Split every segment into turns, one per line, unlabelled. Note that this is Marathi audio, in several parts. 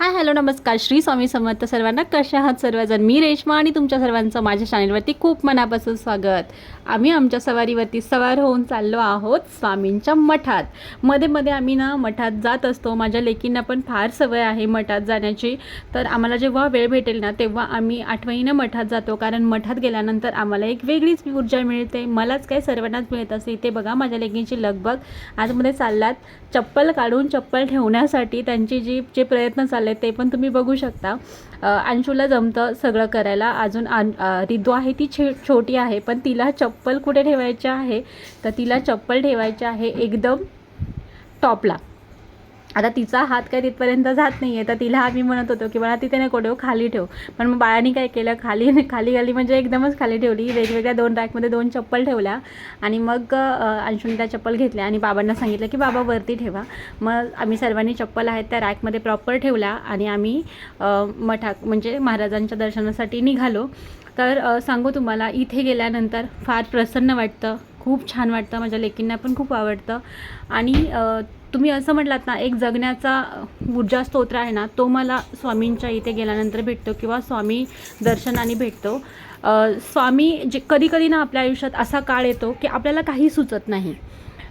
हाय हॅलो नमस्कार. श्री स्वामी समर्थ सर्वांना कशा आहात सर्वजण? मी रेश्मा आणि तुमच्या सर्वांचं माझ्या चॅनेलवरती खूप मनापासून स्वागत. आम्ही आमच्या सवारीवरती सवार होऊन चाललो आहोत स्वामींच्या मठात. मध्ये मध्ये आम्ही ना मठात जात असतो. माझ्या लेकींना पण फार सवय आहे मठात जाण्याची. तर आम्हाला जेव्हा वेळ भेटेल ना तेव्हा आम्ही आठवणीनं मठात जातो. कारण मठात गेल्यानंतर आम्हाला एक वेगळीच ऊर्जा मिळते. मलाच काय सर्वांनाच मिळत असते. इथे बघा माझ्या लेकींची लगबग. आतमध्ये चाललात. चप्पल काढून चप्पल ठेवण्यासाठी त्यांची जी जे प्रयत्न चालले ते पण तुम्ही बघू शकता. अंशूला जमतं सगळं करायला. अजून अन रिद्दू आहे ती छे छोटी आहे पण तिला चप्पल कुठे ठेवायची आहे? तर तिला चप्पल ठेवायची आहे एकदम टॉपला आता तिचा हात काय तिथपर्यंत जात नाही आहे तर तिला आम्ही म्हणत होतो की बाळा तिथे नको ठेव खाली ठेव. पण मग बाळाने काय केलं खाली खाली खाली म्हणजे एकदमच खाली ठेवली. वेगवेगळ्या दोन रॅकमध्ये दोन चप्पल ठेवल्या आणि मग अ, त्या चप्पल घेतल्या आणि बाबांना सांगितलं की बाबा वरती ठेवा. मग आम्ही सर्वांनी चप्पल आहेत त्या रॅकमध्ये प्रॉपर ठेवल्या आणि आम्ही मठा म्हणजे महाराजांच्या दर्शनासाठी निघालो. तर सांगू तुम्हाला इथे गेल्यानंतर फार प्रसन्न वाटतं खूप छान वाटतं माझ्या लेकींना पण खूप आवडतं. आणि तुम्ही असं म्हटलात ना एक जगण्याचा ऊर्जा स्तोत्र आहे ना तो मला स्वामींच्या इथे गेल्यानंतर भेटतो किंवा स्वामी दर्शनाने भेटतो. स्वामी जे कधी कधी ना आपल्या आयुष्यात असा काळ येतो की आपल्याला काही सुचत नाही.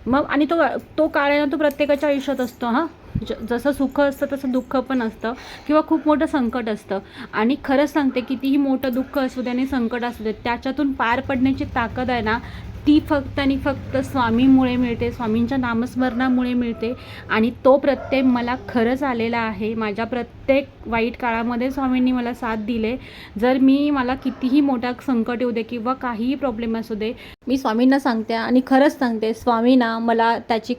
मग आणि तो तो काळ आहे ना तो प्रत्येकाच्या आयुष्यात असतो हां. ज जसं सुख असतं तसं दुःख पण असतं किंवा खूप मोठं संकट असतं. आणि खरंच सांगते कितीही मोठं दुःख असू दे आणि संकट असू दे त्याच्यातून पार पडण्याची ताकद आहे ना ती फक्त आणि फक्त स्वामीमुळे मिळते स्वामींच्या नामस्मरणामुळे मिळते. आणि तो प्रत्यय मला खरंच आलेला आहे. माझ्या प्रत्येक वाईट काळामध्ये स्वामींनी मला साथ दिले. जर मी मला कितीही मोठा संकट येऊ दे किंवा काहीही प्रॉब्लेम असू दे मी स्वामींना सांगते आणि खरंच सांगते स्वामींना मला त्याची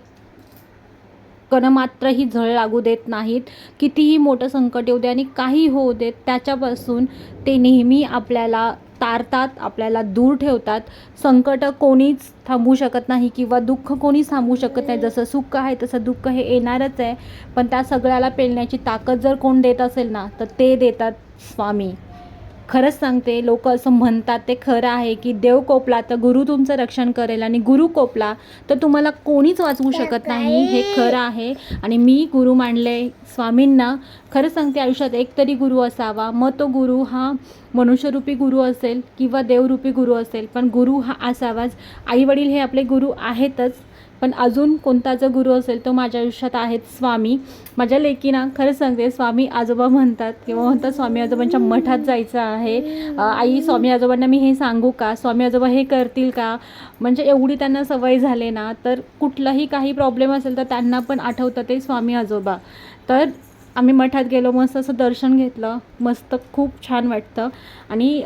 कणमात्रही झळ लागू देत नाहीत. कितीही मोठं संकट येऊ दे आणि काही होऊ देत त्याच्यापासून ते नेहमी आपल्याला तारतात आपल्याला दूर ठेवतात. संकट कोणीच थांबवू शकत नाही किंवा दुःख कोणीच थांबवू शकत नाही. जसं सुख आहे तसं दुःख हे येणारच आहे. पण त्या सगळ्याला पेलण्याची ताकद जर कोण देत असेल ना तर ते देतात स्वामी. खरंच सांगते लोक असं म्हणतात ते खरं आहे की देव कोपला तर गुरु तुमचं रक्षण करेल आणि गुरु कोपला तर तुम्हाला कोणीच वाचवू शकत नाही. हे खरं आहे आणि मी गुरु मानले स्वामींना. खरंच सांगते आयुष्यात एक तरी गुरु असावा. मग तो गुरु हा मनुष्यरूपी गुरु असेल किंवा देवरूपी गुरु असेल पण गुरु हा असावाच. आईवडील हे आपले गुरु आहेतच. पण अजून कोणता जो गुरु असेल तो माझ्या आयुष्यात आहेत स्वामी. माझ्या लेकीना खरं सांगते स्वामी आजोबा म्हणतात किंवा म्हणतात स्वामी आजोबांच्या मठात जायचं आहे. आई स्वामी आजोबांना मी हे सांगू का? स्वामी आजोबा हे करतील का? म्हणजे एवढी त्यांना सवय झाले ना तर कुठलाही काही प्रॉब्लेम असेल तर त्यांना पण आठवतं ते स्वामी आजोबा. तर आम्ही मठात गेलो मस्त असं दर्शन घेतलं मस्त खूप छान वाटतं. आणि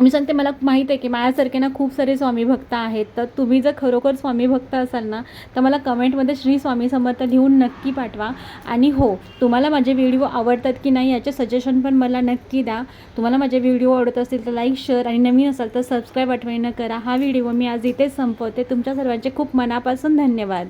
मी सांगते मला माहीत आहे की माझ्यासारखे ना खूप सारे स्वामी भक्त आहेत. तर तुम्ही जर खरोखर स्वामी भक्त असाल ना तर मला कमेंटमध्ये श्री स्वामी समर्थ लिहून नक्की पाठवा. आणि हो तुम्हाला माझे व्हिडिओ आवडतात की नाही याचे सजेशन पण मला नक्की द्या. तुम्हाला माझे व्हिडिओ आवडत असतील तर लाईक शेअर आणि नवीन असाल तर सबस्क्राईब आठवणीनं करा. हा व्हिडिओ मी आज इथेच संपवते. तुमच्या सर्वांचे खूप मनापासून धन्यवाद.